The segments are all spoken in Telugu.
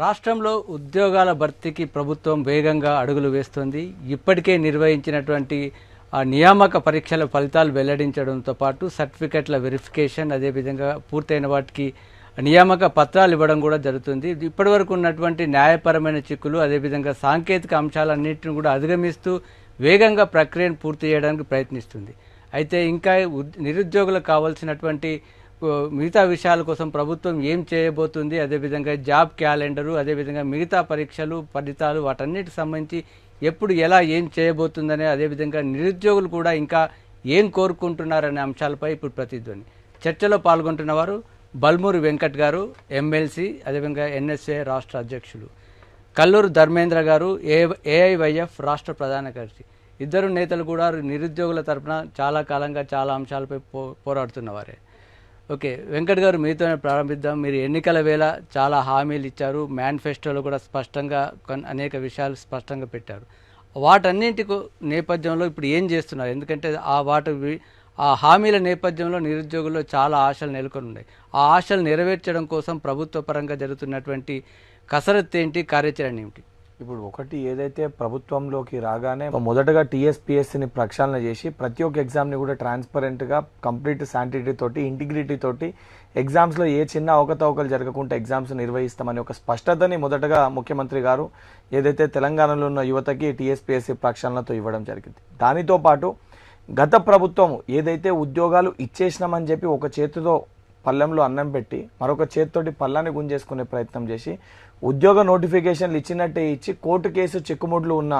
రాష్ట్రంలో ఉద్యోగాల భర్తీకి ప్రభుత్వం వేగంగా అడుగులు వేస్తోంది. ఇప్పటికే నిర్వహించినటువంటి ఆ నియామక పరీక్షల ఫలితాలు వెల్లడించడంతో పాటు సర్టిఫికెట్ల వెరిఫికేషన్ అదేవిధంగా పూర్తయిన వాటికి నియామక పత్రాలు ఇవ్వడం కూడా జరుగుతుంది. ఇప్పటివరకు ఉన్నటువంటి న్యాయపరమైన చిక్కులు అదేవిధంగా సాంకేతిక అంశాలన్నింటిని కూడా అధిగమిస్తూ వేగంగా ప్రక్రియను పూర్తి చేయడానికి ప్రయత్నిస్తుంది. అయితే ఇంకా ఉద్- నిరుద్యోగులకు కావాల్సినటువంటి మిగతా విషయాల కోసం ప్రభుత్వం ఏం చేయబోతుంది అదేవిధంగా జాబ్ క్యాలెండరు అదేవిధంగా మిగతా పరీక్షలు ఫలితాలు వాటన్నిటికి సంబంధించి ఎప్పుడు ఎలా ఏం చేయబోతుందనే అదేవిధంగా నిరుద్యోగులు కూడా ఇంకా ఏం కోరుకుంటున్నారనే అంశాలపై ఇప్పుడు ప్రతిధ్వని. చర్చలో పాల్గొంటున్న వారు బల్మూరి వెంకట్ గారు ఎమ్మెల్సీ అదేవిధంగా ఎన్ఎస్ఏ రాష్ట్ర అధ్యక్షులు. కల్లూరు ధర్మేంద్ర గారు ఏ ఏఐవైఎఫ్ రాష్ట్ర ప్రధాన కార్యదర్శి. ఇద్దరు నేతలు కూడా నిరుద్యోగుల తరఫున చాలా కాలంగా చాలా అంశాలపై పో పోరాడుతున్నవారే ఓకే వెంకట్ గారు మీతోనే ప్రారంభిద్దాం. మీరు ఎన్నికల వేళ చాలా హామీలు ఇచ్చారు. మేనిఫెస్టోలో కూడా స్పష్టంగా అనేక విషయాలు స్పష్టంగా పెట్టారు. వాటన్నింటి నేపథ్యంలో ఇప్పుడు ఏం చేస్తున్నారు? ఎందుకంటే ఆ వాటి ఆ హామీల నేపథ్యంలో నిరుద్యోగుల్లో చాలా ఆశలు నెలకొని ఉన్నాయి ఆ ఆశలు నెరవేర్చడం కోసం ప్రభుత్వ పరంగా జరుగుతున్నటువంటి కసరత్తు ఏంటి కార్యాచరణ ఏమిటి? ఇప్పుడు ఒకటి ఏదైతే ప్రభుత్వంలోకి రాగానే మొదటగా టీఎస్పీఎస్సీని ప్రక్షాళన చేసి ప్రతి ఒక్క ఎగ్జామ్ని కూడా ట్రాన్స్పరెంట్గా కంప్లీట్ శాంటిటీ తోటి ఇంటిగ్రిటీ తోటి ఎగ్జామ్స్లో ఏ చిన్న అవకతవకలు జరగకుండా ఎగ్జామ్స్ నిర్వహిస్తామని ఒక స్పష్టతని మొదటగా ముఖ్యమంత్రి గారు ఏదైతే తెలంగాణలో ఉన్న యువతకి టీఎస్పీఎస్సీ ప్రక్షాళనతో ఇవ్వడం జరిగింది. దానితో పాటు గత ప్రభుత్వం ఏదైతే ఉద్యోగాలు ఇచ్చేసినామని చెప్పి ఒక చేతితో పళ్ళెంలో అన్నం పెట్టి మరొక చేతితోటి పళ్ళాన్ని గుంజేసుకునే ప్రయత్నం చేసి ఉద్యోగ నోటిఫికేషన్లు ఇచ్చినట్టే ఇచ్చి కోర్టు కేసు చిక్కుముడ్లు ఉన్న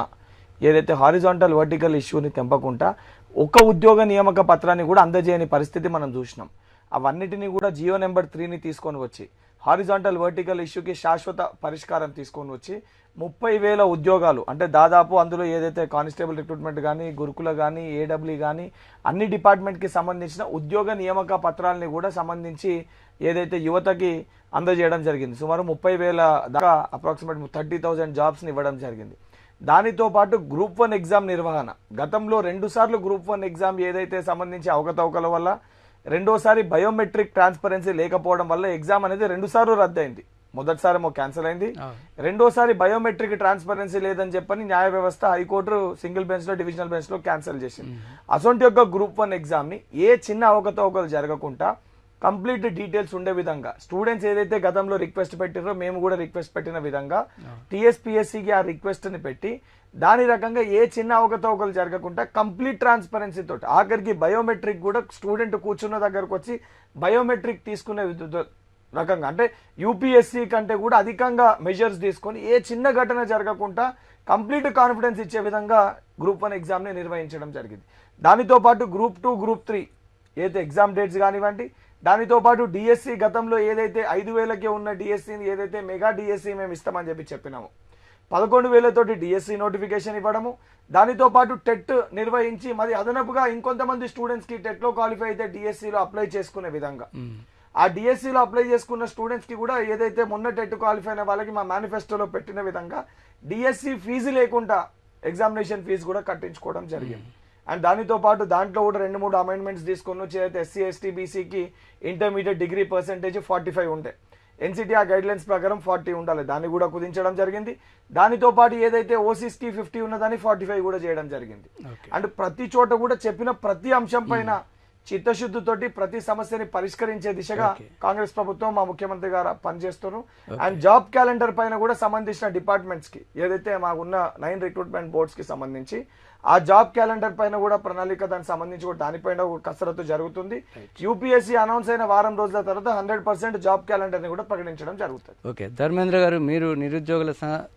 ఏదైతే హారిజాంటల్ వర్టికల్ ఇష్యూని తెంపకుండా ఒక ఉద్యోగ నియామక పత్రాన్ని కూడా అందజేయని పరిస్థితి మనం చూసినాం. అవన్నిటిని కూడా జియో నెంబర్ త్రీని తీసుకొని వచ్చి హారిజాంటల్ వర్టికల్ ఇష్యూకి శాశ్వత పరిష్కారం తీసుకొని వచ్చి ముప్పై వేల ఉద్యోగాలు అంటే దాదాపు అందులో ఏదైతే కానిస్టేబుల్ రిక్రూట్మెంట్ కానీ గురుకుల కానీ ఏడబ్ల్యూ కానీ అన్ని డిపార్ట్మెంట్కి సంబంధించిన ఉద్యోగ నియామక పత్రాలని కూడా సంబంధించి ఏదైతే యువతకి అందజేయడం జరిగింది. సుమారు ముప్పై వేల దాకా అప్రాక్సిమేట్ థర్టీ థౌజండ్ జాబ్స్ని ఇవ్వడం జరిగింది. దానితో పాటు గ్రూప్ వన్ ఎగ్జామ్ నిర్వహణ. గతంలో రెండుసార్లు గ్రూప్ వన్ ఎగ్జామ్ ఏదైతే సంబంధించి అవకతవకల వల్ల రెండోసారి బయోమెట్రిక్ ట్రాన్స్పరెన్సీ లేకపోవడం వల్ల ఎగ్జామ్ అనేది రెండు సార్లు రద్దయింది. మొదటిసారి ఏమో క్యాన్సిల్ అయింది. రెండోసారి బయోమెట్రిక్ ట్రాన్స్పరెన్సీ లేదని చెప్పని న్యాయ వ్యవస్థ హైకోర్టు సింగిల్ బెంచ్లో డివిజనల్ బెంచ్లో క్యాన్సిల్ చేసింది. అసొంటి యొక్క గ్రూప్ వన్ ఎగ్జామ్ని ఏ చిన్న అవకతవకలు జరగకుండా కంప్లీట్ డీటెయిల్స్ ఉండే విధంగా. స్టూడెంట్స్ ఏదైతే గతంలో రిక్వెస్ట్ పెట్టారో మేము కూడా రిక్వెస్ట్ పెట్టిన విధంగా టీఎస్పీఎస్సీకి ఆ రిక్వెస్ట్ని పెట్టి దాని రకంగా ఏ చిన్న అవకతవకలు జరగకుండా కంప్లీట్ ట్రాన్స్పరెన్సీ తోటి ఆఖరికి బయోమెట్రిక్ కూడా స్టూడెంట్ కూర్చున్న దగ్గరకు వచ్చి బయోమెట్రిక్ తీసుకునే రకంగా. అంటే యూపీఎస్సీ కంటే కూడా అధికంగా మెజర్స్ తీసుకొని ఏ చిన్న ఘటన జరగకుండా కంప్లీట్ కాన్ఫిడెన్స్ ఇచ్చే విధంగా గ్రూప్ వన్ ఎగ్జామ్ని నిర్వహించడం జరిగింది. దానితో పాటు గ్రూప్ టూ గ్రూప్ త్రీ ఏదైతే ఎగ్జామ్ డేట్స్ కానివ్వండి దానితో పాటు డిఎస్సి గతంలో ఏదైతే ఐదు వేలకే ఉన్న డిఎస్సిని ఏదైతే మెగా డిఎస్సి మేము ఇస్తామని చెప్పి చెప్పినాము. పదకొండు వేలతోటి డిఎస్సి నోటిఫికేషన్ ఇవ్వడము. దానితో పాటు టెట్ నిర్వహించి మరి అదనపుగా ఇంకొంతమంది స్టూడెంట్స్కి టెట్లో క్వాలిఫై అయితే డిఎస్సిలో అప్లై చేసుకునే విధంగా. ఆ డిఎస్సిలో అప్లై చేసుకున్న స్టూడెంట్స్కి కూడా ఏదైతే మొన్న టెట్ క్వాలిఫై అయిన వాళ్ళకి మా మేనిఫెస్టోలో పెట్టిన విధంగా డిఎస్సి ఫీజు లేకుండా ఎగ్జామినేషన్ ఫీజు కూడా కట్టించుకోవడం జరిగింది. అండ్ దానితో పాటు దాంట్లో కూడా రెండు మూడు అమెండ్మెంట్స్ తీసుకొని వచ్చి అయితే ఎస్సీ ఎస్టీ బీసీకి intermediate degree percentage forty five ఉండే ఎన్సిటీ ఆ గైడ్ లైన్స్ ప్రకారం ఫార్టీ ఉండాలి. దాన్ని కూడా కుదించడం జరిగింది. దానితో పాటు ఏదైతే ఓసీస్కి ఫిఫ్టీ ఉన్నదాన్ని ఫార్టీ ఫైవ్ కూడా చేయడం జరిగింది. అండ్ ప్రతి చోట కూడా చెప్పిన ప్రతి అంశం పైన చిత్తశుద్ధితోటి ప్రతి సమస్యని పరిష్కరించే దిశగా కాంగ్రెస్ ప్రభుత్వం మా ముఖ్యమంత్రి గారు పనిచేస్తున్నారు అండ్ జాబ్ క్యాలెండర్ పైన కూడా సంబంధించిన డిపార్ట్మెంట్స్కి ఏదైతే మాకున్న నైన్ రిక్రూట్మెంట్ బోర్డ్స్కి సంబంధించి ఆ జాబ్ క్యాలెండర్ పైన కూడా ప్రణాళిక దానికి సంబంధించి కూడా దానిపైన కసరత్తు జరుగుతుంది. యూపీఎస్సీ అనౌన్స్ అయిన వారం రోజుల తర్వాత హండ్రెడ్ పర్సెంట్ జాబ్ క్యాలెండర్ని కూడా ప్రకటించడం జరుగుతుంది. ఓకే. ధర్మేంద్ర గారు మీరు నిరుద్యోగుల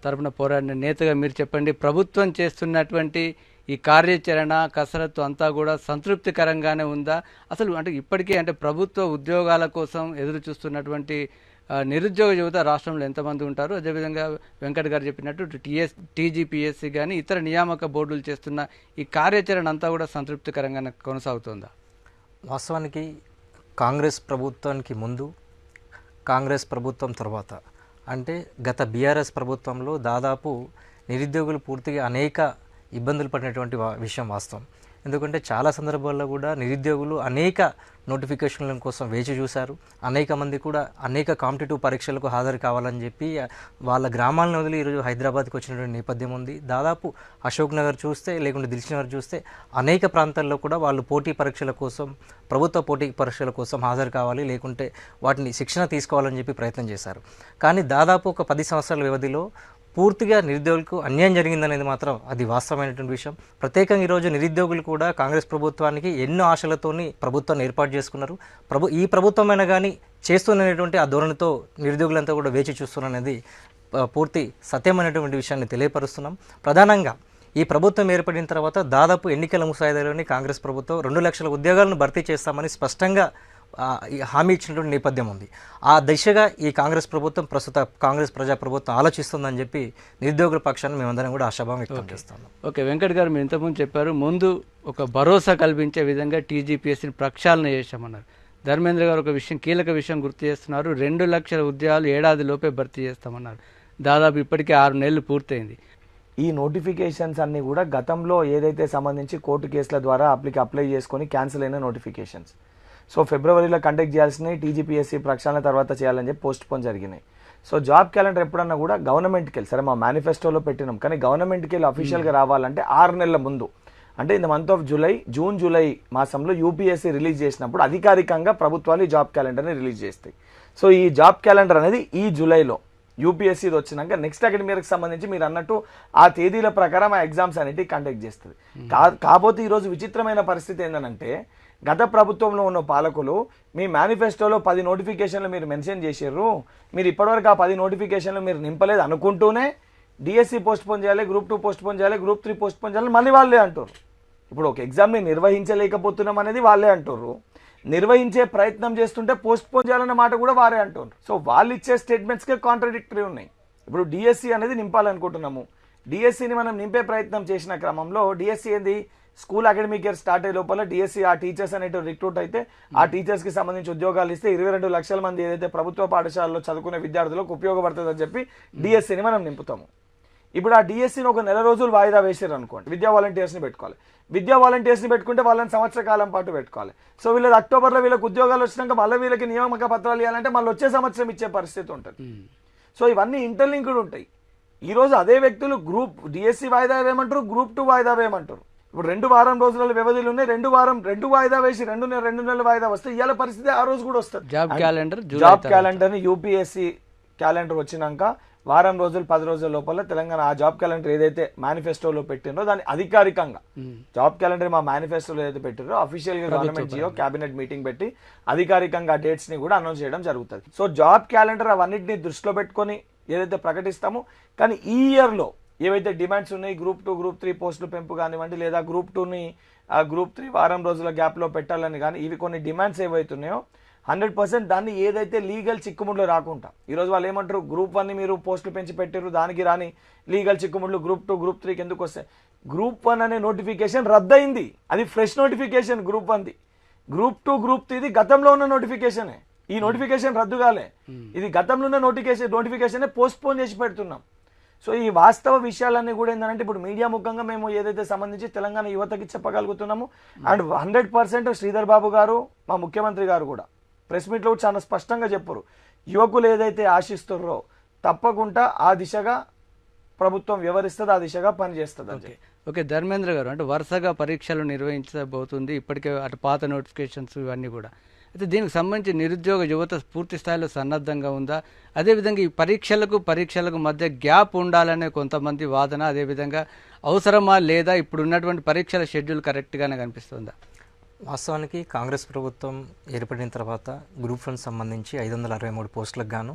తరపున పోరాడిన నేతగా మీరు చెప్పండి ప్రభుత్వం చేస్తున్నటువంటి ఈ కార్యాచరణ కసరత్తు అంతా కూడా సంతృప్తికరంగానే ఉందా? అసలు అంటే ఇప్పటికే అంటే ప్రభుత్వ ఉద్యోగాల కోసం ఎదురు చూస్తున్నటువంటి నిరుద్యోగ యువత రాష్ట్రంలో ఎంతమంది ఉంటారు? అదేవిధంగా వెంకట్ గారు చెప్పినట్టు టీఎస్ టీజీపీఎస్సీ కానీ ఇతర నియామక బోర్డులు చేస్తున్న ఈ కార్యాచరణ అంతా కూడా సంతృప్తికరంగానే కొనసాగుతుందా? వాస్తవానికి కాంగ్రెస్ ప్రభుత్వానికి ముందు కాంగ్రెస్ ప్రభుత్వం తర్వాత. అంటే గత బీఆర్ఎస్ ప్రభుత్వంలో దాదాపు నిరుద్యోగులు పూర్తిగా అనేక ఇబ్బందులు పడినటువంటి విషయం వాస్తవం. ఎందుకంటే చాలా సందర్భాల్లో కూడా నిరుద్యోగులు అనేక నోటిఫికేషన్ల కోసం వేచి చూశారు. అనేక మంది కూడా అనేక కాంపిటేటివ్ పరీక్షలకు హాజరు కావాలని చెప్పి వాళ్ళ గ్రామాలను వదిలి ఈరోజు హైదరాబాద్కి వచ్చినటువంటి నేపథ్యం ఉంది. దాదాపు అశోక్ నగర్ చూస్తే లేకుంటే దిల్ష్ నగర్ చూస్తే అనేక ప్రాంతాల్లో కూడా వాళ్ళు పోటీ పరీక్షల కోసం ప్రభుత్వ పోటీ పరీక్షల కోసం హాజరు కావాలి లేకుంటే వాటిని శిక్షణ తీసుకోవాలని చెప్పి ప్రయత్నం చేశారు. కానీ దాదాపు ఒక పది సంవత్సరాల వ్యవధిలో పూర్తిగా నిరుద్యోగులకు అన్యాయం జరిగిందనేది మాత్రం అది వాస్తవమైనటువంటి విషయం. ప్రత్యేకంగా ఈరోజు నిరుద్యోగులు కూడా కాంగ్రెస్ ప్రభుత్వానికి ఎన్నో ఆశలతోని ప్రభుత్వాన్ని ఏర్పాటు చేసుకున్నారు. ప్రభు ఈ ప్రభుత్వమైనా కానీ చేస్తున్నటువంటి ఆ ధోరణితో నిరుద్యోగులంతా కూడా వేచి చూస్తున్నది పూర్తి సత్యమైనటువంటి విషయాన్ని తెలియపరుస్తున్నాం. ప్రధానంగా ఈ ప్రభుత్వం ఏర్పడిన తర్వాత దాదాపు ఎన్నికల ముసాయిదాలోని కాంగ్రెస్ ప్రభుత్వం రెండు లక్షల ఉద్యోగాలను భర్తీ చేస్తామని స్పష్టంగా హామీ ఇచ్చినటువంటి నేపథ్యం ఉంది. ఆ దిశగా ఈ కాంగ్రెస్ ప్రభుత్వం ప్రస్తుత కాంగ్రెస్ ప్రజా ప్రభుత్వం ఆలోచిస్తుందని చెప్పి నిరుద్యోగుల పక్షాన్ని మేమందరం కూడా ఆశాభావం వ్యక్తం చేస్తున్నాం. ఓకే వెంకట్ గారు మీరు ఇంతకుముందు చెప్పారు ముందు ఒక భరోసా కల్పించే విధంగా టీజీపీఎస్సీని ప్రక్షాళన చేశామన్నారు. ధర్మేంద్ర గారు ఒక విషయం కీలక విషయం గుర్తు చేస్తున్నారు రెండు లక్షల ఉద్యోగాలు ఏడాది లోపే భర్తీ చేస్తామన్నారు. దాదాపు ఇప్పటికే ఆరు నెలలు పూర్తయింది. ఈ నోటిఫికేషన్స్ అన్ని కూడా గతంలో ఏదైతే సంబంధించి కోర్టు కేసుల ద్వారా అప్లికి అప్లై చేసుకొని క్యాన్సిల్ అయిన నోటిఫికేషన్స్. సో ఫిబ్రవరిలో కండక్ట్ చేయాల్సినవి టీజీపీఎస్సీ ప్రక్షాళన తర్వాత చేయాలని చెప్పి పోస్ట్ పోన్ జరిగినాయి. సో జాబ్ క్యాలెండర్ ఎప్పుడన్నా కూడా గవర్నమెంట్కి వెళ్ళి సరే మా మేనిఫెస్టోలో పెట్టినాం కానీ గవర్నమెంట్కి వెళ్ళి అఫీషియల్గా రావాలంటే ఆరు నెలల ముందు. అంటే in the month of July June July మాసంలో యూపీఎస్సీ రిలీజ్ చేసినప్పుడు అధికారికంగా ప్రభుత్వాలు ఈ జాబ్ క్యాలెండర్ని రిలీజ్ చేస్తాయి. సో ఈ జాబ్ క్యాలెండర్ అనేది ఈ జూలైలో యూపీఎస్సీ వచ్చినాక నెక్స్ట్ అకాడమిక్ సంబంధించి మీరు అన్నట్టు ఆ తేదీల ప్రకారం ఆ ఎగ్జామ్స్ అనేటివి కండక్ట్ చేస్తుంది. కా కాకపోతే ఈరోజు విచిత్రమైన పరిస్థితి ఏంటంటే గత ప్రభుత్వంలో ఉన్న పాలకులు మీ మేనిఫెస్టోలో పది నోటిఫికేషన్లు మీరు మెన్షన్ చేసారు మీరు ఇప్పటివరకు ఆ పది నోటిఫికేషన్లు మీరు నింపలేదు అనుకుంటూనే డిఎస్సి పోస్ట్ పోన్ చేయాలి గ్రూప్ టూ పోస్ట్ పోన్ చేయాలి గ్రూప్ త్రీ పోస్ట్ పోన్ చేయాలి మళ్ళీ వాళ్ళే అంటారు ఇప్పుడు ఒక ఎగ్జామ్ని నిర్వహించలేకపోతున్నాం అనేది వాళ్ళే అంటారు నిర్వహించే ప్రయత్నం చేస్తుంటే పోస్ట్ పోన్ చేయాలన్న మాట కూడా వారే అంటున్నారు సో వాళ్ళు ఇచ్చే స్టేట్మెంట్స్కే కాంట్రడిక్టరీ ఉన్నాయి. ఇప్పుడు డిఎస్సి అనేది నింపాలనుకుంటున్నాము. డిఎస్సిని మనం నింపే ప్రయత్నం చేసిన క్రమంలో డిఎస్సి ఏంది? స్కూల్ అకాడమిక్ ఇయర్ స్టార్ట్ అయ్యే లోపల డిఎస్సి ఆ టీచర్స్ అనేటి రిక్రూట్ అయితే ఆ టీచర్స్కి సంబంధించి ఉద్యోగాలు ఇస్తే ఇరవై రెండు లక్షల మంది ఏదైతే ప్రభుత్వ పాఠశాలలో చదువుకునే విద్యార్థులకు ఉపయోగపడుతుందని చెప్పి డిఎస్సిని మనం నింపుతాము. ఇప్పుడు ఆ డిఎస్సిని ఒక నెల రోజులు వాయిదా వేసారు అనుకోండి. విద్యా వాలంటీర్స్ని పెట్టుకోవాలి. విద్యా వాలంటీర్స్ని పెట్టుకుంటే వాళ్ళని సంవత్సర కాలం పాటు పెట్టుకోవాలి. సో వీళ్ళది అక్టోబర్లో వీళ్ళకి ఉద్యోగాలు వచ్చినాక మళ్ళీ వీళ్ళకి నియామక పత్రాలు ఇవ్వాలంటే మళ్ళీ వచ్చే సంవత్సరం ఇచ్చే పరిస్థితి ఉంటుంది. సో ఇవన్నీ ఇంటర్లింక్డ్ ఉంటాయి. ఈ రోజు అదే వ్యక్తులు గ్రూప్ డిఎస్సి వాయిదా వేయమంటారు గ్రూప్ టూ వాయిదా వేయమంటారు. ఇప్పుడు రెండు వారం రోజుల వ్యవధిలో ఉన్నాయి రెండు వారం రెండు వాయిదా వేసి రెండు నెల రెండు నెలలు వాయిదా వస్తే ఇవాళ పరిస్థితి ఆ రోజు కూడా వస్తుంది. Job calendar job. క్యాలెండర్ని UPSC calendar వచ్చినాక వారం రోజులు పది రోజుల లోపల తెలంగాణ ఆ జాబ్ క్యాలెండర్ ఏదైతే మేనిఫెస్టోలో పెట్టిందో దాన్ని అధికారికంగా జాబ్ క్యాలెండర్ మా మేనిఫెస్టోలో ఏదైతే పెట్టారో అఫీషియల్గా గవర్నమెంట్ జియో కేబినెట్ మీటింగ్ పెట్టి అధికారికంగా డేట్స్ని కూడా అనౌన్స్ చేయడం జరుగుతుంది. సో జాబ్ క్యాలెండర్ అవన్నిటిని దృష్టిలో పెట్టుకొని ఏదైతే ప్రకటిస్తామో కానీ ఈ ఇయర్లో ఏవైతే డిమాండ్స్ ఉన్నాయి గ్రూప్ టూ గ్రూప్ త్రీ పోస్టులు పెంపు కానివ్వండి లేదా గ్రూప్ టూని ఆ గ్రూప్ త్రీ వారం రోజుల గ్యాప్లో పెట్టాలని కానీ ఇవి కొన్ని డిమాండ్స్ ఏవైతున్నాయో హండ్రెడ్ పర్సెంట్ దాన్ని ఏదైతే లీగల్ చిక్కుముడ్లు రాకుండా ఈరోజు వాళ్ళు ఏమంటారు గ్రూప్ వన్ని మీరు పోస్టులు పెంచి పెట్టారు దానికి రాని లీగల్ చిక్కుముడ్లు గ్రూప్ టూ గ్రూప్ త్రీకి ఎందుకు వస్తాయి? గ్రూప్ వన్ అనే నోటిఫికేషన్ రద్దయింది. అది ఫ్రెష్ నోటిఫికేషన్ గ్రూప్ వన్ది గ్రూప్ టూ గ్రూప్ త్రీది గతంలో ఉన్న నోటిఫికేషనే ఈ నోటిఫికేషన్ రద్దు కాలే. ఇది గతంలో ఉన్న నోటిఫికేషన్ నోటిఫికేషన్ పోస్ట్ పోన్ చేసి పెడుతున్నాం. సో ఈ వాస్తవ విషయాలన్నీ కూడా ఏంటంటే ఇప్పుడు మీడియా ముఖంగా మేము ఏదైతే సంబంధించి తెలంగాణ యువతకి చెప్పగలుగుతున్నాము and hundred percent Sridhar Babu గారు మా ముఖ్యమంత్రి గారు కూడా ప్రెస్ మీట్లో చాలా స్పష్టంగా చెప్పరు. యువకులు ఏదైతే ఆశిస్తున్నారో తప్పకుండా ఆ దిశగా ప్రభుత్వం వ్యవహరిస్తుంది ఆ దిశగా పనిచేస్తుంది చెప్పి. ఓకే ధర్మేంద్ర గారు అంటే వరుసగా పరీక్షలు నిర్వహించబోతుంది ఇప్పటికే అటు పాత నోటిఫికేషన్స్ ఇవన్నీ కూడా. అయితే దీనికి సంబంధించి నిరుద్యోగ యువత పూర్తి స్థాయిలో సన్నద్ధంగా ఉందా? అదేవిధంగా ఈ పరీక్షలకు పరీక్షలకు మధ్య గ్యాప్ ఉండాలనే కొంతమంది వాదన అదేవిధంగా అవసరమా లేదా? ఇప్పుడు ఉన్నటువంటి పరీక్షల షెడ్యూల్ కరెక్ట్గానే కనిపిస్తుందా? వాస్తవానికి కాంగ్రెస్ ప్రభుత్వం ఏర్పడిన తర్వాత గ్రూప్ వన్ సంబంధించి ఐదు వందల అరవై మూడు పోస్టులకు గాను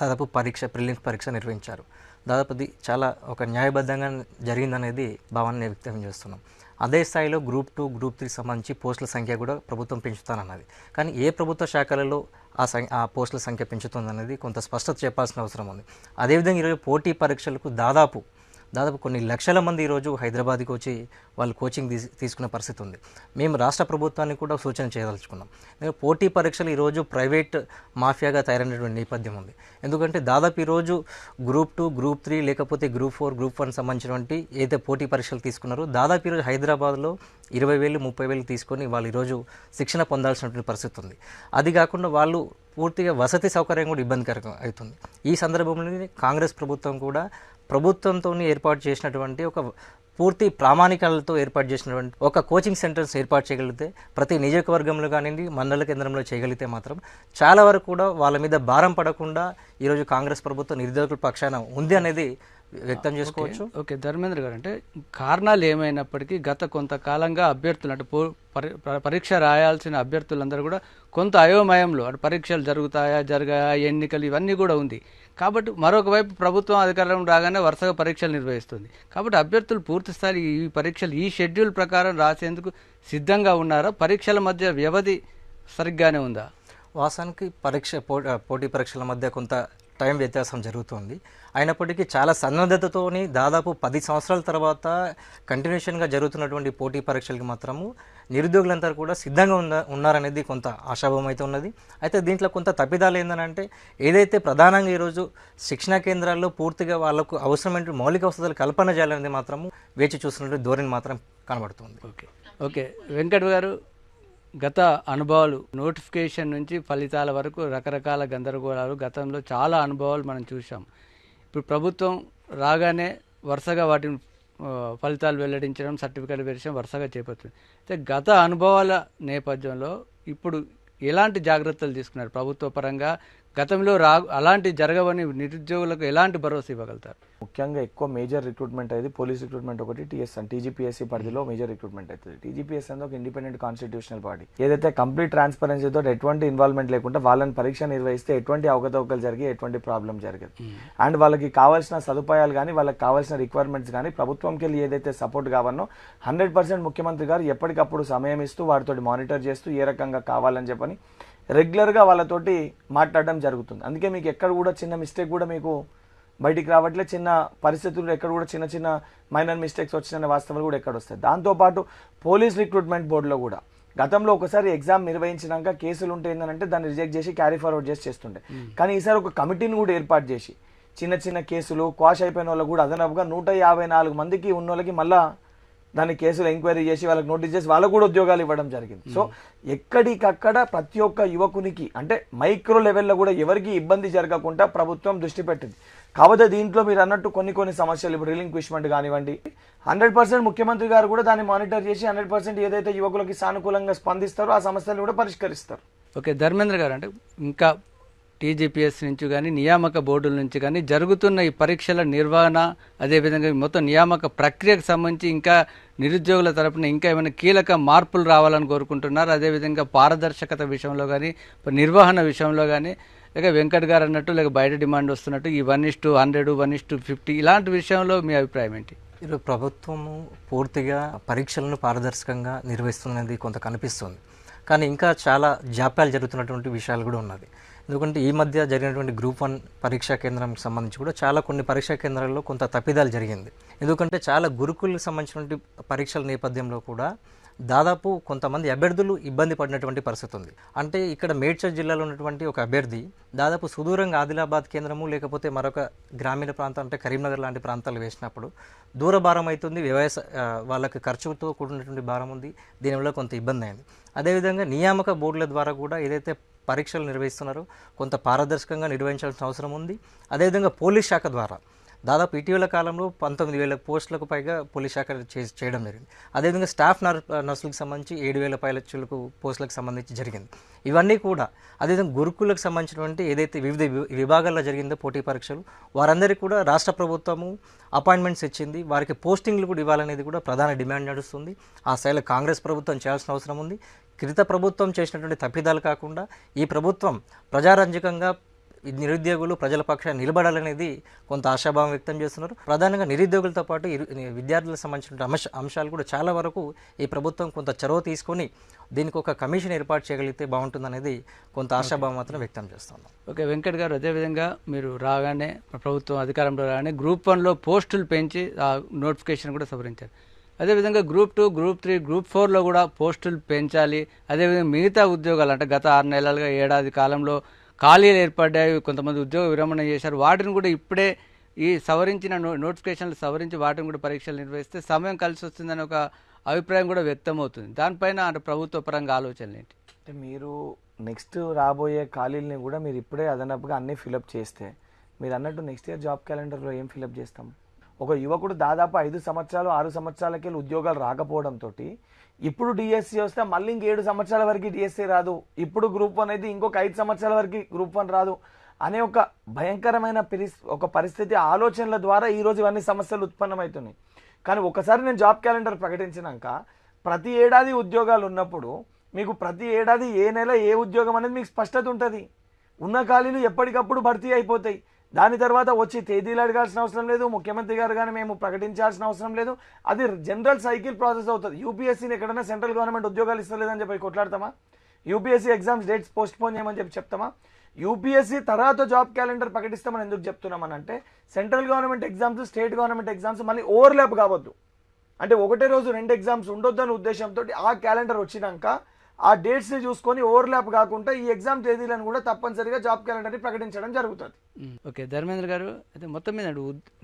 దాదాపు పరీక్ష ప్రిలిమ్స్ పరీక్ష నిర్వహించారు. దాదాపు అది చాలా ఒక న్యాయబద్ధంగా జరిగిందనేది భావాన్ని వ్యక్తం చేస్తున్నాం. అదే స్థాయిలో గ్రూప్ టూ గ్రూప్ త్రీ సంబంధించి పోస్టుల సంఖ్య కూడా ప్రభుత్వం పెంచుతానన్నది. కానీ ఏ ప్రభుత్వ శాఖలలో ఆ సం ఆ పోస్టుల సంఖ్య పెంచుతుందనేది కొంత స్పష్టత చెప్పాల్సిన అవసరం ఉంది. అదేవిధంగా ఈరోజు పోటీ పరీక్షలకు దాదాపు దాదాపు కొన్ని లక్షల మంది ఈరోజు హైదరాబాద్కి వచ్చి వాళ్ళు కోచింగ్ తీసు తీసుకునే పరిస్థితి ఉంది. మేము రాష్ట్ర ప్రభుత్వానికి కూడా సూచన చేయదలుచుకున్నాం. పోటీ పరీక్షలు ఈరోజు ప్రైవేట్ మాఫియాగా తయారైనటువంటి నేపథ్యం ఉంది. ఎందుకంటే దాదాపు ఈరోజు గ్రూప్ టూ గ్రూప్ త్రీ లేకపోతే గ్రూప్ ఫోర్ గ్రూప్ వన్ సంబంధించినటువంటి ఏదైతే పోటీ పరీక్షలు తీసుకున్నారో దాదాపు ఈరోజు హైదరాబాద్లో ఇరవై వేలు ముప్పై వేలు తీసుకొని వాళ్ళు ఈరోజు శిక్షణ పొందాల్సినటువంటి పరిస్థితి ఉంది. అది కాకుండా వాళ్ళు పూర్తిగా వసతి సౌకర్యం కూడా ఇబ్బందికరం అవుతుంది. ఈ సందర్భంలో కాంగ్రెస్ ప్రభుత్వం కూడా ప్రభుత్వంతో ఏర్పాటు చేసినటువంటి ఒక పూర్తి ప్రామాణికాలతో ఏర్పాటు చేసినటువంటి ఒక కోచింగ్ సెంటర్స్ ఏర్పాటు చేయగలిగితే ప్రతి నియోజకవర్గంలో కానివ్వండి మండల కేంద్రంలో చేయగలిగితే మాత్రం చాలా వరకు కూడా వాళ్ళ మీద భారం పడకుండా ఈరోజు కాంగ్రెస్ ప్రభుత్వం నిరుద్యోగుల పక్షాన ఉంది అనేది వ్యక్తం చేసుకోవచ్చు? ఓకే ధర్మేంద్ర గారు అంటే కారణాలు ఏమైనప్పటికీ గత కొంతకాలంగా అభ్యర్థులు అంటే పో- పరి- ప- పరీక్ష రాయాల్సిన అభ్యర్థులందరూ కూడా కొంత అయోమయంలో అంటే పరీక్షలు జరుగుతాయా జరగాయా ఎన్నికలు ఇవన్నీ కూడా ఉంది. కాబట్టి మరొక వైపు ప్రభుత్వం అధికారం రాగానే వరుసగా పరీక్షలు నిర్వహిస్తుంది. కాబట్టి అభ్యర్థులు పూర్తి స్థాయి ఈ పరీక్షలు ఈ షెడ్యూల్ ప్రకారం రాసేందుకు సిద్ధంగా ఉన్నారా? పరీక్షల మధ్య వ్యవధి సరిగ్గానే ఉందా? వాస్తవానికి పరీక్ష పో- పోటీ పరీక్షల మధ్య కొంత టైం వ్యత్యాసం జరుగుతుంది. అయినప్పటికీ చాలా సన్నద్ధతతోని దాదాపు పది సంవత్సరాల తర్వాత కంటిన్యూషన్గా జరుగుతున్నటువంటి పోటీ పరీక్షలకి మాత్రము నిరుద్యోగులంతా కూడా సిద్ధంగా ఉన్న ఉన్నారనేది కొంత ఆశాభావం అయితే ఉన్నది. అయితే దీంట్లో కొంత తప్పిదాలు ఏంటంటే ఏదైతే ప్రధానంగా ఈరోజు శిక్షణా కేంద్రాల్లో పూర్తిగా వాళ్ళకు అవసరమైన మౌలిక వసతులు కల్పన చేయాలనేది మాత్రము వేచి చూస్తున్నటువంటి ధోరణి మాత్రం కనబడుతుంది. ఓకే. ఓకే. వెంకట్ గారు గత అనుభవాలు నోటిఫికేషన్ నుంచి ఫలితాల వరకు రకరకాల గందరగోళాలు గతంలో చాలా అనుభవాలు మనం చూసాం ఇప్పుడు ప్రభుత్వం రాగానే వరుసగా వాటిని ఫలితాలు వెల్లడించడం సర్టిఫికేట్ వెరిషన్ వరుసగా చేపడుతుంది. అయితే గత అనుభవాల నేపథ్యంలో ఇప్పుడు ఎలాంటి జాగ్రత్తలు తీసుకున్నారు? ప్రభుత్వ పరంగా గతంలో రా అలాంటి జరగవని నిరుద్యోగులకు ఎలాంటి భరోసా ఇవ్వగలుగుతారు? ముఖ్యంగా ఎక్కువ మేజర్ రిక్రూట్మెంట్ అయితే పోలీస్ రిక్రూట్మెంట్ ఒకటి టీఎస్ టీజీపీఎస్సీ పరిధిలో మేజర్ రిక్రూట్మెంట్ అవుతుంది. టీజీపీఎస్ అనేది ఒక ఇండిపెండెంట్ కాన్స్టిట్యూషనల్ పార్టీ ఏదైతే కంప్లీట్ ట్రాన్స్పరెన్సీతో ఎటువంటి ఇన్వాల్వ్మెంట్ లేకుండా వాళ్ళని పరీక్ష నిర్వహిస్తే ఎటువంటి అవకతవకలు జరిగి ఎటువంటి ప్రాబ్లం జరగదు. అండ్ వాళ్ళకి కావాల్సిన సదుపాయాలు కానీ వాళ్ళకి కావాల్సిన రిక్వైర్మెంట్స్ కానీ ప్రభుత్వంకి వెళ్ళి ఏదైతే సపోర్ట్ కావాలనో హండ్రెడ్ పర్సెంట్ ముఖ్యమంత్రి గారు ఎప్పటికప్పుడు సమయం ఇస్తూ వాటితోటి మానిటర్ చేస్తూ ఏ రకంగా కావాలని చెప్పని రెగ్యులర్గా వాళ్ళతోటి మాట్లాడడం జరుగుతుంది. అందుకే మీకు ఎక్కడ కూడా చిన్న మిస్టేక్ కూడా మీకు బయటికి రావట్లే చిన్న పరిస్థితులు ఎక్కడ కూడా చిన్న చిన్న మైనర్ మిస్టేక్స్ వచ్చిన వాస్తవాలు కూడా ఎక్కడ వస్తాయి. దాంతోపాటు పోలీస్ రిక్రూట్మెంట్ బోర్డులో కూడా గతంలో ఒకసారి ఎగ్జామ్ నిర్వహించినాక కేసులు ఉంటే ఏంటంటే దాన్ని రిజెక్ట్ చేసి క్యారీ ఫార్వర్డ్ చేసి చేస్తుండే. కానీ ఈసారి ఒక కమిటీని కూడా ఏర్పాటు చేసి చిన్న చిన్న కేసులు క్వాష్ అయిపోయిన వాళ్ళకు కూడా అదనపుగా నూట యాభై నాలుగు మందికి ఉన్న వాళ్ళకి మళ్ళా దాని కేసులు ఎంక్వైరీ చేసి వాళ్ళకి నోటీస్ చేసి వాళ్ళకు కూడా ఉద్యోగాలు ఇవ్వడం జరిగింది. సో ఎక్కడికక్కడ ప్రతి ఒక్క యువకునికి అంటే మైక్రో లెవెల్లో కూడా ఎవరికి ఇబ్బంది జరగకుండా ప్రభుత్వం దృష్టి పెట్టింది. కాకపోతే దీంట్లో మీరు అన్నట్టు కొన్ని కొన్ని సమస్యలు ఇప్పుడు రిలింక్విష్మెంట్ కానివ్వండి హండ్రెడ్ పర్సెంట్ ముఖ్యమంత్రి గారు కూడా దాన్ని మానిటర్ చేసి హండ్రెడ్ పర్సెంట్ ఏదైతే యువకులకి సానుకూలంగా స్పందిస్తారో ఆ సమస్యలు కూడా పరిష్కరిస్తారు. ఓకే ధర్మేంద్ర గారు అంటే ఇంకా టీజీపీఎస్ నుంచి కానీ నియామక బోర్డుల నుంచి కానీ జరుగుతున్న ఈ పరీక్షల నిర్వహణ అదేవిధంగా మొత్తం నియామక ప్రక్రియకు సంబంధించి ఇంకా నిరుద్యోగుల తరపున ఇంకా ఏమైనా కీలక మార్పులు రావాలని కోరుకుంటున్నారు. అదేవిధంగా పారదర్శకత విషయంలో కానీ నిర్వహణ విషయంలో కానీ లేక వెంకట్ గారు అన్నట్టు లేక బయట డిమాండ్ వస్తున్నట్టు ఈ one is to hundred one is to fifty ఇలాంటి విషయంలో మీ అభిప్రాయం ఏంటి? ఈరోజు ప్రభుత్వము పూర్తిగా పరీక్షలను పారదర్శకంగా నిర్వహిస్తున్నది కొంత కనిపిస్తుంది. కానీ ఇంకా చాలా జాప్యాలు జరుగుతున్నటువంటి విషయాలు కూడా ఉన్నది. ఎందుకంటే ఈ మధ్య జరిగినటువంటి గ్రూప్ వన్ పరీక్షా కేంద్రానికి సంబంధించి కూడా చాలా కొన్ని పరీక్షా కేంద్రాల్లో కొంత తప్పిదాలు జరిగింది. ఎందుకంటే చాలా గురుకులకు సంబంధించినటువంటి పరీక్షల నేపథ్యంలో కూడా దాదాపు కొంతమంది అభ్యర్థులు ఇబ్బంది పడినటువంటి పరిస్థితి ఉంది. అంటే ఇక్కడ మేడ్చల్ జిల్లాలో ఉన్నటువంటి ఒక అభ్యర్థి దాదాపు సుదూరంగా ఆదిలాబాద్ కేంద్రము లేకపోతే మరొక గ్రామీణ ప్రాంతం అంటే కరీంనగర్ లాంటి ప్రాంతాలు వేసినప్పుడు దూర భారం అవుతుంది వ్యవసాయ వాళ్ళకి ఖర్చుతో కూడినటువంటి భారం ఉంది దీనివల్ల కొంత ఇబ్బంది అయింది. అదేవిధంగా నియామక బోర్డుల ద్వారా కూడా ఏదైతే పరీక్షలు నిర్వహిస్తున్నారు. కొంత పారదర్శకంగా నిర్వహించాల్సిన అవసరం ఉంది. అదేవిధంగా పోలీస్ శాఖ ద్వారా దాదాపు ఇటీవల కాలంలో పంతొమ్మిది వేల పోస్టులకు పైగా పోలీస్ శాఖ చేయడం జరిగింది. అదేవిధంగా స్టాఫ్ నర్ నర్సులకు సంబంధించి ఏడు వేల పైలచ్చులకు పోస్టులకు సంబంధించి జరిగింది. ఇవన్నీ కూడా అదేవిధంగా గురుకులకు సంబంధించినటువంటి ఏదైతే వివిధ వి- విభాగాల్లో జరిగిందో పోటీ పరీక్షలు వారందరికీ కూడా రాష్ట్ర ప్రభుత్వము అపాయింట్మెంట్స్ ఇచ్చింది. వారికి పోస్టింగ్లు కూడా ఇవ్వాలనేది కూడా ప్రధాన డిమాండ్ నడుస్తుంది. ఆ స్థాయిలో కాంగ్రెస్ ప్రభుత్వం చేయాల్సిన అవసరం ఉంది. క్రిత ప్రభుత్వం చేసినటువంటి తప్పిదాలు కాకుండా ఈ ప్రభుత్వం ప్రజారంజకంగా నిరుద్యోగులు ప్రజల పక్షాన్ని నిలబడాలనేది కొంత ఆశాభావం వ్యక్తం చేస్తున్నారు. ప్రధానంగా నిరుద్యోగులతో పాటు ఇరు- విద్యార్థులకు సంబంధించిన అంశ అంశాలు కూడా చాలా వరకు ఈ ప్రభుత్వం కొంత చొరవ తీసుకొని దీనికి ఒక కమిషన్ ఏర్పాటు చేయగలిగితే బాగుంటుందనేది కొంత ఆశాభావం మాత్రం వ్యక్తం చేస్తున్నాం. ఓకే వెంకట్ గారు అదేవిధంగా మీరు రాగానే ప్రభుత్వం అధికారంలో రాగానే గ్రూప్ వన్లో పోస్టులు పెంచి ఆ నోటిఫికేషన్ కూడా సవరించారు. అదేవిధంగా group two group three group ఫోర్లో కూడా పోస్టులు పెంచాలి. అదేవిధంగా మిగతా ఉద్యోగాలు అంటే గత ఆరు నెలలుగా ఏడాది కాలంలో ఖాళీలు ఏర్పడ్డాయి కొంతమంది ఉద్యోగ విరమణ చేశారు. వాటిని కూడా ఇప్పుడే ఈ సవరించిన నో నోటిఫికేషన్లు సవరించి వాటిని కూడా పరీక్షలు నిర్వహిస్తే సమయం కలిసి వస్తుందని ఒక అభిప్రాయం కూడా వ్యక్తమవుతుంది. దానిపైన అంటే ప్రభుత్వ పరంగా ఆలోచనలు ఏంటి? అంటే మీరు నెక్స్ట్ రాబోయే ఖాళీలని కూడా మీరు ఇప్పుడే అదనపుగా అన్నీ ఫిలప్ చేస్తే మీరు అన్నట్టు నెక్స్ట్ ఇయర్ జాబ్ క్యాలెండర్లో ఏం ఫిలప్ చేస్తాం? ఒక యువకుడు దాదాపు ఐదు సంవత్సరాలు ఆరు సంవత్సరాలకి ఉద్యోగాలు రాకపోవడంతో ఇప్పుడు డిఎస్సి వస్తే మళ్ళీ ఇంక ఏడు సంవత్సరాల వరకు డిఎస్సి రాదు. ఇప్పుడు గ్రూప్ వన్ అయితే ఇంకొక ఐదు సంవత్సరాల వరకు గ్రూప్ వన్ రాదు. అనే ఒక భయంకరమైన ఒక పరిస్థితి ఆలోచనల ద్వారా ఈరోజు ఇవన్నీ సమస్యలు ఉత్పన్నమవుతున్నాయి. కానీ ఒకసారి నేను జాబ్ క్యాలెండర్ ప్రకటించినాక ప్రతి ఏడాది ఉద్యోగాలు ఉన్నప్పుడు మీకు ప్రతి ఏడాది ఏ నెల ఏ ఉద్యోగం అనేది మీకు స్పష్టత ఉంటుంది. ఉన్న ఖాళీలు ఎప్పటికప్పుడు భర్తీ అయిపోతాయి. దాని తర్వాత వచ్చి తేదీలు అడగాల్సిన అవసరం లేదు ముఖ్యమంత్రి గారు కానీ మేము ప్రకటించాల్సిన అవసరం లేదు. అది జనరల్ సైకిల్ ప్రాసెస్ అవుతుంది. యూపీఎస్సీని ఎక్కడైనా సెంట్రల్ గవర్నమెంట్ ఉద్యోగాలు ఇస్తలేదని చెప్పి కొట్లాడతామా? UPSC exams dates postpone చేయమని చెప్పి చెప్తామా? యూపీఎస్సీ తర్వాత జాబ్ క్యాలెండర్ ప్రకటిస్తామని ఎందుకు చెప్తున్నామని అంటే central government exams state government exams మళ్ళీ ఓవర్లాప్ కావద్దు. అంటే ఒకటే రోజు రెండు ఎగ్జామ్స్ ఉండొద్దనే ఉద్దేశంతో ఆ క్యాలెండర్ వచ్చినాక ఆ డేట్స్ని చూసుకొని ఓవర్లాప్ కాకుండా ఈ ఎగ్జామ్ తేదీలను కూడా తప్పనిసరిగా జాబ్ క్యాలెండర్ని ప్రకటించడం జరుగుతుంది. ఓకే ధర్మేంద్ర గారు అయితే మొత్తం మీద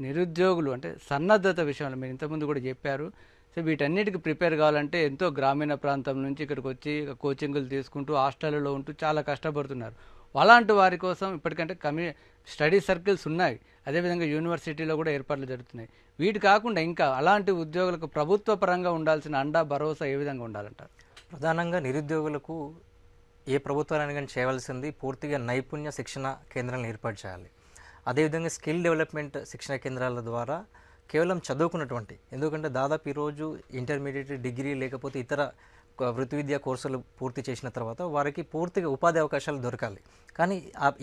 నిరుద్యోగులు అంటే సన్నద్ధత విషయంలో మీరు ఇంతకుముందు కూడా చెప్పారు. సో వీటన్నిటికి ప్రిపేర్ కావాలంటే ఎంతో గ్రామీణ ప్రాంతం నుంచి ఇక్కడికి వచ్చి కోచింగ్లు తీసుకుంటూ హాస్టల్లో ఉంటూ చాలా కష్టపడుతున్నారు. అలాంటి వారి కోసం ఇప్పటికంటే కమ్యూ స్టడీ సర్కిల్స్ ఉన్నాయి. అదేవిధంగా యూనివర్సిటీలో కూడా ఏర్పాట్లు జరుగుతున్నాయి. వీటి కాకుండా ఇంకా అలాంటి ఉద్యోగులకు ప్రభుత్వ పరంగా ఉండాల్సిన అండా భరోసా ఏ విధంగా ఉండాలంటారు? ప్రధానంగా నిరుద్యోగులకు ఏ ప్రభుత్వాన్ని కానీ చేయవలసింది పూర్తిగా నైపుణ్య శిక్షణ కేంద్రాలను ఏర్పాటు చేయాలి. అదేవిధంగా స్కిల్ డెవలప్మెంట్ శిక్షణ కేంద్రాల ద్వారా కేవలం చదువుకున్నటువంటి ఎందుకంటే దాదాపు ఈరోజు ఇంటర్మీడియట్ డిగ్రీ లేకపోతే ఇతర వృత్తి విద్యా కోర్సులు పూర్తి చేసిన తర్వాత వారికి పూర్తిగా ఉపాధి అవకాశాలు దొరకాలి. కానీ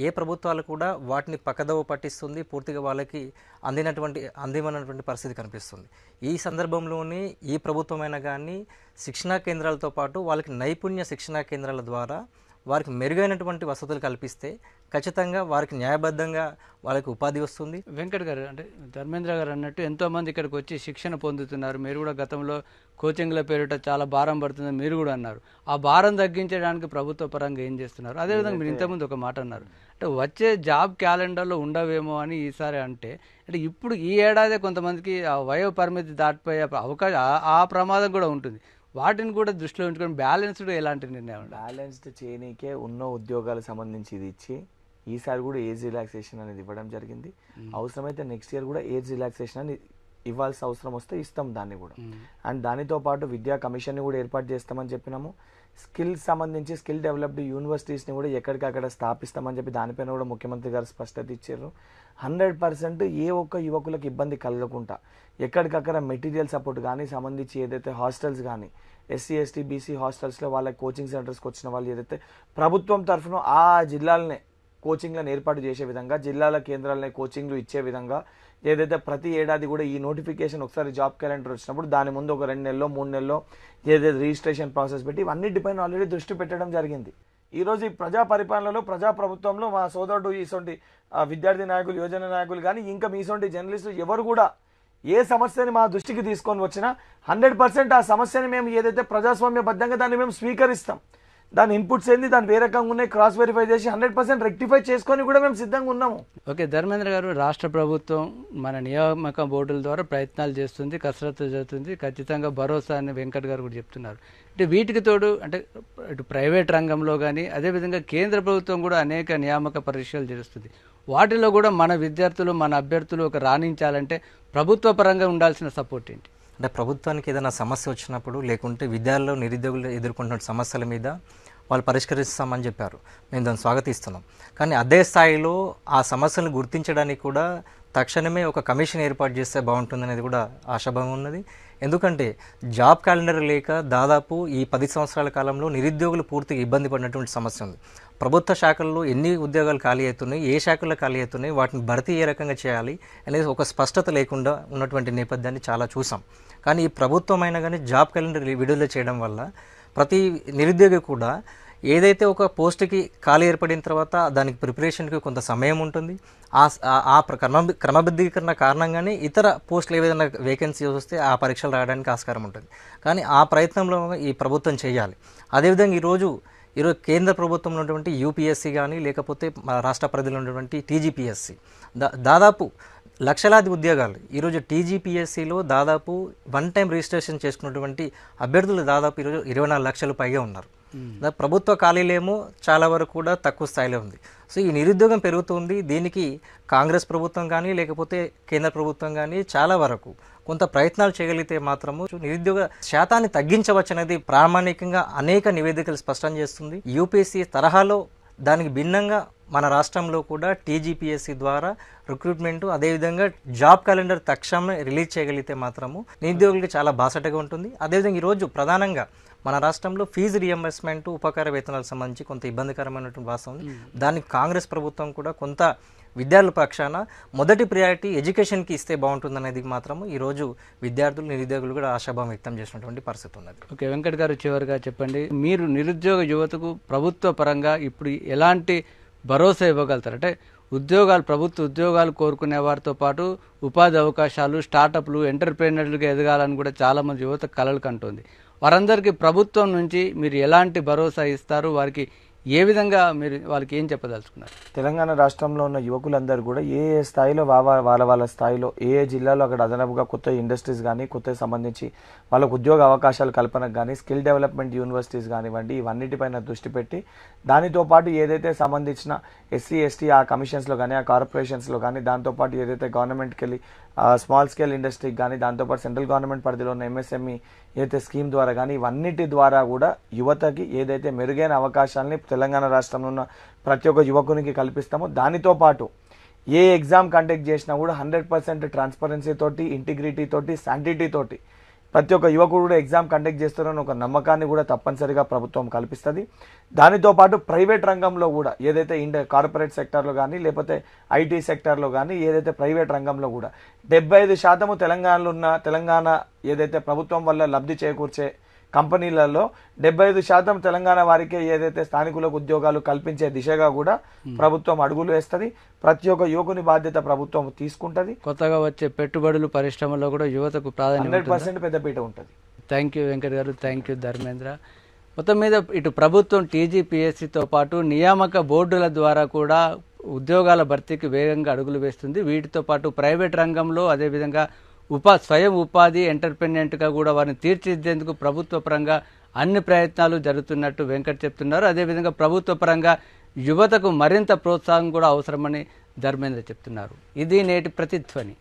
ఏ ప్రభుత్వాలు కూడా వాటిని పక్కదవ పట్టిస్తుంది పూర్తిగా వాళ్ళకి అందినటువంటి అందిమన్నటువంటి పరిస్థితి కనిపిస్తుంది. ఈ సందర్భంలోనే ఈ ప్రభుత్వమైనా కానీ శిక్షణా కేంద్రాలతో పాటు వాళ్ళకి నైపుణ్య శిక్షణా కేంద్రాల ద్వారా వారికి మెరుగైనటువంటి వసతులు కల్పిస్తే ఖచ్చితంగా వారికి న్యాయబద్ధంగా వాళ్ళకి ఉపాధి వస్తుంది. వెంకట్ గారు అంటే ధర్మేంద్ర గారు అన్నట్టు ఎంతో మంది ఇక్కడికి వచ్చి శిక్షణ పొందుతున్నారు. మీరు కూడా గతంలో కోచింగ్ల పేరిట చాలా భారం పడుతుందని మీరు కూడా అన్నారు. ఆ భారం తగ్గించడానికి ప్రభుత్వ పరంగా ఏం చేస్తున్నారు? అదేవిధంగా మీరు ఇంతకుముందు ఒక మాట అన్నారు. అంటే వచ్చే జాబ్ క్యాలెండర్లో ఉండవేమో అని ఈసారి అంటే అంటే ఇప్పుడు ఈ ఏడాదే కొంతమందికి ఆ వయో పరిమితి దాటిపోయే అవకాశం ఆ ప్రమాదం కూడా ఉంటుంది. వాటిని కూడా దృష్టిలో ఉంచుకొని బ్యాలెన్స్డ్ ఎలాంటి నిర్ణయం? బ్యాలెన్స్డ్ చేయనీకే ఉన్న ఉద్యోగాలకు సంబంధించి ఇది ఇచ్చి ఈసారి కూడా ఏజ్ రిలాక్సేషన్ అనేది ఇవ్వడం జరిగింది. అవసరమైతే నెక్స్ట్ ఇయర్ కూడా ఏజ్ రిలాక్సేషన్ అని ఇవ్వాల్సిన అవసరం వస్తే ఇస్తాం దాన్ని కూడా. అండ్ దానితో పాటు విద్యా కమిషన్ని కూడా ఏర్పాటు చేస్తామని చెప్పినాము. స్కిల్ సంబంధించి స్కిల్ డెవలప్డ్ యూనివర్సిటీస్ని కూడా ఎక్కడికక్కడ స్థాపిస్తామని చెప్పి దానిపైన కూడా ముఖ్యమంత్రి గారు స్పష్టత ఇచ్చారు. హండ్రెడ్ పర్సెంట్ ఏ ఒక్క యువకులకు ఇబ్బంది కలగకుండా ఎక్కడికక్కడ మెటీరియల్ సపోర్ట్ కానీ సంబంధించి ఏదైతే హాస్టల్స్ కానీ ఎస్సీ ఎస్టీ బీసీ హాస్టల్స్లో వాళ్ళ కోచింగ్ సెంటర్స్కి వచ్చిన వాళ్ళు ఏదైతే ప్రభుత్వం తరఫున ఆ జిల్లాలనే కోచింగ్లను ఏర్పాటు చేసే విధంగా జిల్లాల కేంద్రాలనే కోచింగ్లు ఇచ్చే విధంగా ఏదైతే ప్రతి ఏడాది కూడా ఈ నోటిఫికేషన్ ఒకసారి జాబ్ క్యాలెండర్ వచ్చినప్పుడు దాని ముందు ఒక రెండు నెలలో మూడు నెలలో ఏదైతే రిజిస్ట్రేషన్ ప్రాసెస్ పెట్టి ఇవన్నిటిపైన ఆల్రెడీ దృష్టి పెట్టడం జరిగింది. ఈరోజు ఈ ప్రజా పరిపాలనలో ప్రజా ప్రభుత్వంలో మా సోదరుడు ఈసొంటి విద్యార్థి నాయకులు యువజన నాయకులు కానీ ఇంకా మీసొంటి జర్నలిస్టులు ఎవరు కూడా ఏ సమస్యని మా దృష్టికి తీసుకొని వచ్చినా హండ్రెడ్ పర్సెంట్ ఆ సమస్యని మేము ఏదైతే ప్రజాస్వామ్యబద్ధంగా దాన్ని మేము స్వీకరిస్తాం. దాని ఇన్పుట్స్ ఏంది? దాని ఏ రకంగా ఉన్నాయి. క్రాస్ వెరిఫై చేసి హండ్రెడ్ పర్సెంట్ రెక్టిఫై చేసుకొని కూడా మేము సిద్ధంగా ఉన్నాము. ఓకే ధర్మేంద్ర గారు రాష్ట్ర ప్రభుత్వం మన నియామక బోర్డుల ద్వారా ప్రయత్నాలు చేస్తుంది కసరత్తు జరుగుతుంది. ఖచ్చితంగా భరోసా అని వెంకట్ గారు కూడా చెప్తున్నారు. అంటే వీటికి తోడు అంటే ఇటు ప్రైవేట్ రంగంలో కానీ అదేవిధంగా కేంద్ర ప్రభుత్వం కూడా అనేక నియామక పరీక్షలు చేస్తుంది. వాటిలో కూడా మన విద్యార్థులు మన అభ్యర్థులు ఒక రాణించాలంటే ప్రభుత్వ పరంగా ఉండాల్సిన సపోర్ట్ ఏంటి? అంటే ప్రభుత్వానికి ఏదైనా సమస్య వచ్చినప్పుడు లేకుంటే విద్యార్థులు నిరుద్యోగులు ఎదుర్కొంటున్న సమస్యల మీద వాళ్ళు పరిష్కరిస్తామని చెప్పారు. మేము దాన్ని స్వాగతిస్తున్నాం. కానీ అదే స్థాయిలో ఆ సమస్యలను గుర్తించడానికి కూడా తక్షణమే ఒక కమిషన్ ఏర్పాటు చేస్తే బాగుంటుందనేది కూడా ఆశాభావం ఉన్నది. ఎందుకంటే జాబ్ క్యాలెండర్ లేక దాదాపు ఈ పది సంవత్సరాల కాలంలో నిరుద్యోగులు పూర్తిగా ఇబ్బంది పడినటువంటి సమస్య ఉంది. ప్రభుత్వ శాఖల్లో ఎన్ని ఉద్యోగాలు ఖాళీ అవుతున్నాయి ఏ శాఖల్లో ఖాళీ అవుతున్నాయి వాటిని భర్తీ ఏ రకంగా చేయాలి అనేది ఒక స్పష్టత లేకుండా ఉన్నటువంటి నేపథ్యాన్ని చాలా చూసాం. కానీ ఈ ప్రభుత్వం అయినా కానీ జాబ్ క్యాలెండర్ విడుదల చేయడం వల్ల ప్రతి నిరుద్యోగి కూడా ఏదైతే ఒక పోస్ట్కి ఖాళీ ఏర్పడిన తర్వాత దానికి ప్రిపరేషన్కి కొంత సమయం ఉంటుంది. ఆ ఆ- ప్ర- క్రమ క్రమబద్ధీకరణ కారణంగానే ఇతర పోస్టులు ఏదైనా వేకెన్సీ వస్తే ఆ పరీక్షలు రాయడానికి ఆస్కారం ఉంటుంది. కానీ ఆ ప్రయత్నంలో ఈ ప్రభుత్వం చేయాలి. అదేవిధంగా ఈరోజు ఈరోజు కేంద్ర ప్రభుత్వం ఉన్నటువంటి యూపీఎస్సీ కానీ లేకపోతే మన రాష్ట్ర పరిధిలో ఉన్నటువంటి టీజీపీఎస్సీ. దా దాదాపు లక్షలాది ఉద్యోగాలు. ఈరోజు టీజీపీఎస్సీలో దాదాపు వన్ టైం రిజిస్ట్రేషన్ చేసుకున్నటువంటి అభ్యర్థులు దాదాపు ఈరోజు ఇరవై నాలుగు లక్షల పైగా ఉన్నారు. ప్రభుత్వ ఖాళీలేమో చాలా వరకు కూడా తక్కువ స్థాయిలో ఉంది. సో ఈ నిరుద్యోగం పెరుగుతుంది. దీనికి కాంగ్రెస్ ప్రభుత్వం కానీ లేకపోతే కేంద్ర ప్రభుత్వం కానీ చాలా వరకు కొంత ప్రయత్నాలు చేయగలిగితే మాత్రము నిరుద్యోగ శాతాన్ని తగ్గించవచ్చు అనేది ప్రామాణికంగా అనేక నివేదికలు స్పష్టం చేస్తుంది. యూపీఎస్సీ తరహాలో దానికి భిన్నంగా మన రాష్ట్రంలో కూడా టీజీపీఎస్సీ ద్వారా రిక్రూట్మెంట్ అదేవిధంగా జాబ్ క్యాలెండర్ తక్షణమే రిలీజ్ చేయగలిగితే మాత్రము నిరుద్యోగులకు చాలా బాసటగా ఉంటుంది. అదేవిధంగా ఈరోజు ప్రధానంగా మన రాష్ట్రంలో ఫీజు రియంబర్స్మెంట్ ఉపకార వేతనాలకు సంబంధించి కొంత ఇబ్బందికరమైనటువంటి వాస్తవం ఉంది. దానికి కాంగ్రెస్ ప్రభుత్వం కూడా కొంత విద్యార్థుల పక్షాన మొదటి ప్రియారిటీ ఎడ్యుకేషన్కి ఇస్తే బాగుంటుందనేది మాత్రం ఈరోజు విద్యార్థులు నిరుద్యోగులు కూడా ఆశాభావం వ్యక్తం చేసినటువంటి పరిస్థితి ఉన్నది. ఓకే వెంకట్ గారు చివరిగా చెప్పండి. మీరు నిరుద్యోగ యువతకు ప్రభుత్వ పరంగా ఇప్పుడు ఎలాంటి భరోసా ఇవ్వగలుగుతారు? అంటే ఉద్యోగాలు ప్రభుత్వ ఉద్యోగాలు కోరుకునే వారితో పాటు ఉపాధి అవకాశాలు స్టార్టప్లు ఎంటర్ప్రీనర్లుగా ఎదగాలని కూడా చాలామంది యువత కలలు కంటుంది. వారందరికీ ప్రభుత్వం నుంచి మీరు ఎలాంటి భరోసా ఇస్తారు? వారికి ఏ విధంగా మీరు వాళ్ళకి ఏం చెప్పదలుచుకున్నారు? తెలంగాణ రాష్ట్రంలో ఉన్న యువకులందరూ కూడా ఏ ఏ స్థాయిలో వాళ్ళ వాళ్ళ స్థాయిలో ఏ ఏ జిల్లాలో అక్కడ అదనపుగా కొత్త ఇండస్ట్రీస్ కానీ కొత్త సంబంధించి వాళ్ళకు ఉద్యోగ అవకాశాలు కల్పనకు కానీ స్కిల్ డెవలప్మెంట్ యూనివర్సిటీస్ కానివ్వండి ఇవన్నిటిపైన దృష్టి పెట్టి దానితో పాటు ఏదైతే సంబంధించిన ఎస్సీ ఎస్టీ ఆ కమిషన్స్లో కానీ ఆ కార్పొరేషన్స్లో కానీ దాంతోపాటు ఏదైతే గవర్నమెంట్కి వెళ్ళి స్మాల్ స్కేల్ ఇండస్ట్రీకి కానీ దాంతోపాటు సెంట్రల్ గవర్నమెంట్ పరిధిలో ఉన్న ఎంఎస్ఎంఈ ఏదైతే స్కీమ్ ద్వారా కానీ ఇవన్నిటి ద్వారా కూడా యువతకి ఏదైతే మెరుగైన అవకాశాలని తెలంగాణ రాష్ట్రంలో ఉన్న ప్రతి ఒక్క యువకునికి కల్పిస్తామో దానితో పాటు ఏ ఎగ్జామ్ కండక్ట్ చేసినా కూడా హండ్రెడ్ పర్సెంట్ ట్రాన్స్పరెన్సీ తోటి ఇంటిగ్రిటీ తోటి శాంటిటీ తోటి ప్రతి ఒక్క యువకుడు కూడా ఎగ్జామ్ కండక్ట్ చేస్తారని ఒక నమ్మకాన్ని కూడా తప్పనిసరిగా ప్రభుత్వం కల్పిస్తుంది. దానితో పాటు ప్రైవేట్ రంగంలో కూడా ఏదైతే ఇండ కార్పొరేట్ సెక్టార్లో కానీ లేకపోతే ఐటీ సెక్టర్లో కానీ ఏదైతే ప్రైవేట్ రంగంలో కూడా డెబ్బై ఐదు శాతము తెలంగాణలో ఉన్న తెలంగాణ ఏదైతే ప్రభుత్వం వల్ల లబ్ధి చేకూర్చే కంపెనీలలో డెబ్బై ఐదు శాతం తెలంగాణ వారికే ఏదైతే స్థానికులకు ఉద్యోగాలు కల్పించే దిశగా కూడా ప్రభుత్వం అడుగులు వేస్తుంది. ప్రతి ఒక్క యువకుని బాధ్యత ప్రభుత్వం తీసుకుంటది. కొత్తగా వచ్చే పెట్టుబడులు పరిశ్రమలో కూడా యువతకు ప్రాధాన్యం హండ్రెడ్ పర్సెంట్ పెద్దపీట ఉంటుంది. థ్యాంక్ యూ వెంకట్ గారు. థ్యాంక్ యూ ధర్మేంద్ర మొత్తం మీద ఇటు ప్రభుత్వం టీజీపీఎస్సీతో పాటు నియామక బోర్డుల ద్వారా కూడా ఉద్యోగాల భర్తీకి వేగంగా అడుగులు వేస్తుంది. వీటితో పాటు ప్రైవేట్ రంగంలో అదేవిధంగా ఉపా స్వయం ఉపాధి ఎంటర్ప్రెన్యూర్గా కూడా వారిని తీర్చిదిద్దేందుకు ప్రభుత్వ పరంగా అన్ని ప్రయత్నాలు జరుగుతున్నట్టు వెంకట్ చెప్తున్నారు. అదేవిధంగా ప్రభుత్వ పరంగా యువతకు మరింత ప్రోత్సాహం కూడా అవసరమని ధర్మేంద్ర చెప్తున్నారు. ఇది నేటి ప్రతిధ్వని.